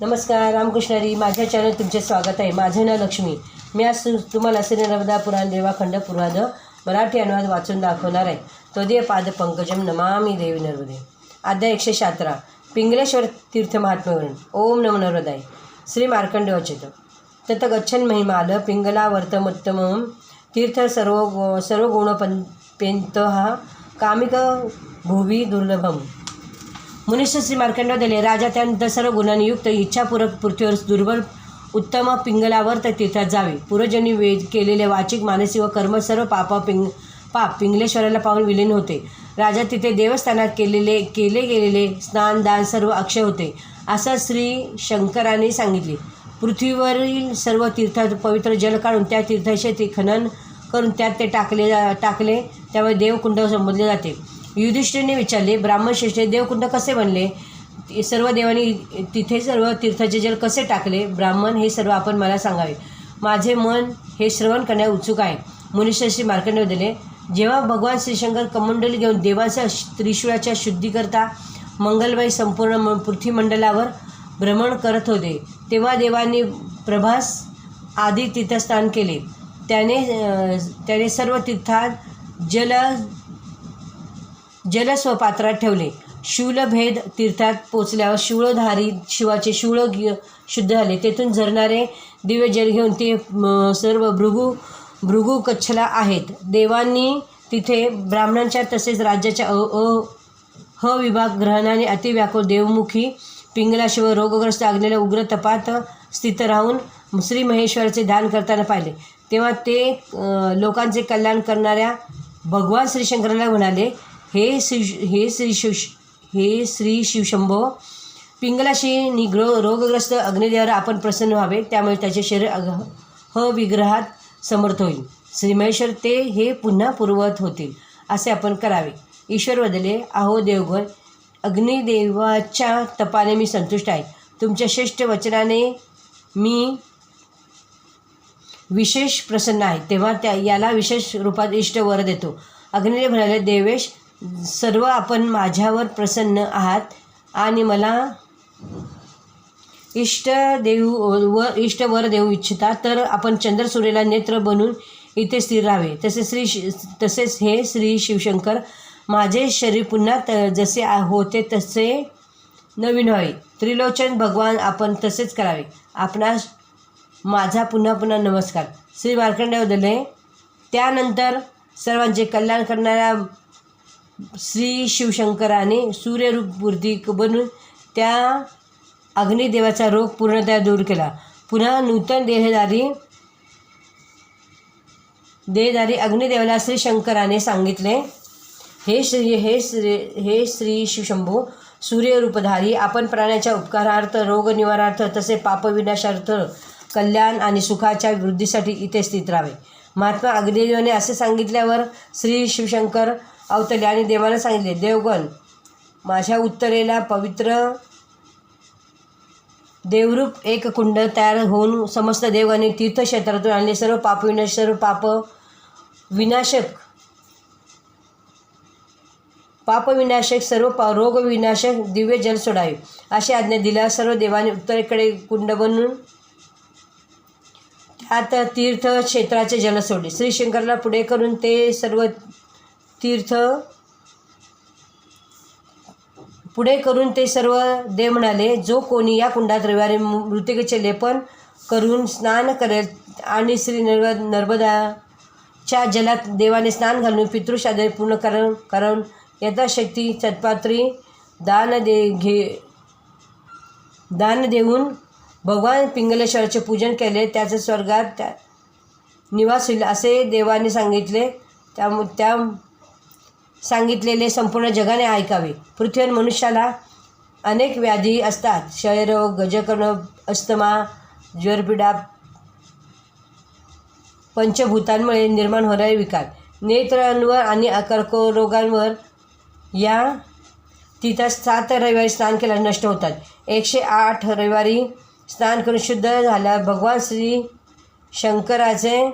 नमस्कार रामकृष्णारी माझ्या चॅनल तुमचे स्वागत आहे. माझं नाव लक्ष्मी. मी आज तुम्हाला श्री नर्मदा पुराण देवाखंड पुराण मराठी अनुवाद वाचून दाखवणार आहे. तोदय पाद पंकजम नमामी देवी नर्मदे. अध्याय एकशे शात्रा पिंगलेश्वर तीर्थ महात्म्यावरून. ओम नम नर्मदाय. श्री मार्कंड वचित. तत गच्छन महिमाल पिंगला तीर्थ सर्व सर्व गुणपं पेंत हा कामिक भुवी दुर्लभम. मनुष्य श्री मार्कंड दिले. राजा त्यानंतर सर्व गुणांनी इच्छापूरक पृथ्वीवर दुर्बल उत्तम पिंगलावर तर तीर्थात जावे. पूर्वजनी वेद केलेले वाचिक मानसिक व कर्म सर्व पापा पिंग पाप पिंगलेश्वराला पाहून विलीन होते. राजा तिथे देवस्थानात केलेले केले गेलेले स्नान दान सर्व अक्षय होते असं श्री शंकराने सांगितले. पृथ्वीवरील सर्व तीर्थात पवित्र जल काढून त्या तीर्थाचे ते खनन करून त्यात ते टाकले टाकले त्यामुळे देवकुंड संबोधले जाते. युधिष्ठिरने विचारले ब्राह्मणश्रेष्ठ देवकुंड कसे बनले? सर्व देवांनी तिथे सर्व तीर्थाचे जल कसे टाकले? ब्राह्मण हे सर्व आपण मला सांगावे. माझे मन हे श्रवण करण्यास उत्सुक आहे. मुनिश्री श्री मार्कंड दिले जेव्हा भगवान श्रीशंकर कमंडल घेऊन देवाच्या त्रिशूळाच्या शुद्धीकरता मंगलमय संपूर्ण म- पृथ्वीमंडलावर भ्रमण करत होते तेव्हा देवांनी प्रभास आदी तीर्थस्थान केले. त्याने त्याने सर्व तीर्थात जल जल स्वपात्रात ठेवले. शूलभेद तीर्थात पोचल्यावर शूळधारी शिवाचे शूळ शुद्ध झाले. तेथून झरणारे दिव्य जल घेऊन ते सर्व भृगू भृगू कच्छला आहेत. देवांनी तिथे ब्राह्मणांच्या तसेच राज्याच्या अ अ ह विभाग ग्रहणाने अतिव्याकुळ देवमुखी पिंगलाशिव रोगग्रस्त आग्नेला उग्र तपात स्थित राहून श्री महेश्वराचे ध्यान करताना पाहिले. तेव्हा ते लोकांचे कल्याण करणाऱ्या भगवान श्रीशंकराला म्हणाले हे श्री हे श्री शिव हे श्री शिवशंभो पिंगलाशी निग्रो रोगग्रस्त अग्निदेवावर आपण प्रसन्न व्हावे त्यामुळे त्याचे शरीर अग ह विग्रहात समर्थ होईल. श्रीमहेश्वर ते हे पुन्हा पूर्वत होतील असे आपण करावे. ईश्वर बदले अहो देवघर अग्निदेवाच्या तपाने मी संतुष्ट आहे. तुमच्या श्रेष्ठ वचनाने मी विशेष प्रसन्न आहे. तेव्हा त्या याला विशेष रूपात इष्ट वर देतो. अग्निदेव म्हणाले देवेश सर्व आपण माझ्यावर प्रसन्न आहात आणि मला इष्ट देऊ व इष्ट वर देऊ इच्छिता तर आपण चंद्रसूर्याला नेत्र बनून इथे स्थिर राहावे. तसे श्री शि तसेच हे श्री शिवशंकर माझे शरीर पुन्हा त जसे आ- होते तसे नवीन व्हावे. त्रिलोचन भगवान आपण तसेच करावे. आपणास माझा पुन्हा पुन्हा नमस्कार. श्री मार्कंडेय दिले त्यानंतर सर्वांचे कल्याण करणाऱ्या श्री शिवशंकराने सूर्यरूप मूर्ती बनून त्या अग्निदेवाचा रोग पूर्णतः दूर केला. पुन्हा नूतन देहदारी देहदारी अग्निदेवाला श्री शंकराने सांगितले. हे श्री हे श्री हे श्री शिवशंभू सूर्यरूपधारी आपण प्राण्याच्या उपकारार्थ रोगनिवारार्थ तसे पापविनाशार्थ कल्याण आणि सुखाच्या वृद्धीसाठी इथे स्थित राहावे. महात्मा अग्निदेवाने असे सांगितल्यावर श्री शिवशंकर अवतले आणि देवाला सांगितले देवगण माझ्या उत्तरेला पवित्र देवरूप एक कुंड तयार होऊन समस्त देवाने तीर्थक्षेत्रातून आणले. सर्व पाप विनाश सर्व पाप विनाशक पापविनाशक सर्व पा रोगविनाशक दिव्य जल सोडावे. अशी आज्ञा दिल्या. सर्व देवाने उत्तरेकडे कुंड बनून त्यात तीर्थक्षेत्राचे जल सोडले. श्री शंकरला पुढे करून ते सर्व तीर्थ पुढे करून ते सर्व देव म्हणाले जो कोणी या कुंडात रविवारी मृ- मृतिकेचे लेपन करून स्नान करेल आणि श्री नर्व नर्मदाच्या जलात देवाने स्नान घालून पितृशादरी पूर्ण कर करून यथाशक्ती सत्पात्री दान दे घे दान देऊन भगवान पिंगलेश्वराचे पूजन केले त्याचे स्वर्गात त्या निवास होईल असे देवाने सांगितले. त्या त्या सांगितलेले संपूर्ण जगाने ऐकावे. पृथ्वीवर मनुष्याला अनेक व्याधी असतात. क्षयरोग गजकर्ण अस्थमा ज्वरपिडा पंचभूतांमुळे निर्माण होणारे विकार. नेत्रांवर आणि कर्करोगांवर या तिथं सात रविवारी स्नान केल्यास नष्ट होतात. एकशे आठ रविवारी स्नान करून शुद्ध झाल्या भगवान श्री शंकराचे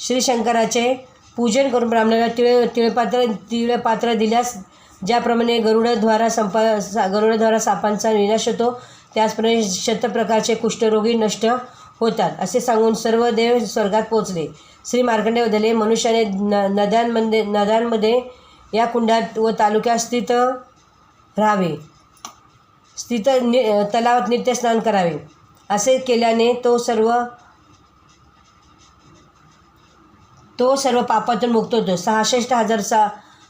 श्री शंकराचे पूजन करून ब्राह्मणाला तिळ तिळपात्र तिळपात्र दिल्यास ज्याप्रमाणे गरुडद्वारा संपा सा गरुडद्वारा सापांचा विनाश होतो त्याचप्रमाणे शतप्रकारचे कुष्ठरोगी नष्ट होतात असे सांगून सर्व देव स्वर्गात पोचले श्री मार्कंडे बदले मनुष्याने न नद्यांमध्ये नद्यांमध्ये या कुंडात व तालुक्यात स्थित राहावे. स्थित नि तलावात नित्य स्नान करावे. असे केल्याने तो सर्व तो सर्व पापातून मुक्त होतो. सहासष्ट हजार सा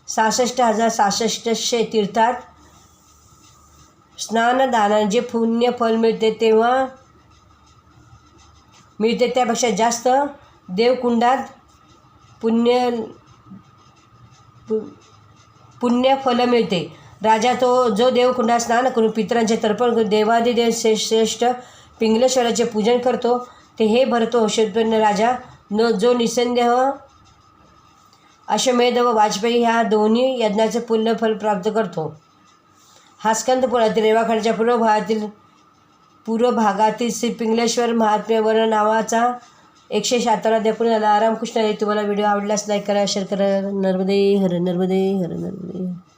सहासष्ट हजार सहासष्टशे तीर्थात स्नानदानाने जे पुण्य फल मिळते तेव्हा मिळते त्यापेक्षा जास्त देवकुंडात पुण्य पु पुण्यफल मिळते. राजा तो जो देवकुंडात स्नान करून पितरांचे तर्पण करून देवादिदेव श्रे श्रेष्ठ पिंगलेश्वराचे पूजन करतो ते हे भरतो शेतपन्न राजा. न जो निसंदेह अश्वमेध व वाजपेयी ह्या दोन्ही यज्ञाचे पुण्यफल प्राप्त करतो. हा स्कंद पुरातील पूर्व भागातील पूर्व भागातील श्री पिंगलेश्वर महात्म्यवर नावाचा एकशे शहात्तरा अध्याय पूर्ण झाला रामकृष्ण तुम्हाला व्हिडिओ आवडल्यास लाईक करा शेअर करा. नर्मदे हर नर्मदे हर नर्मदे.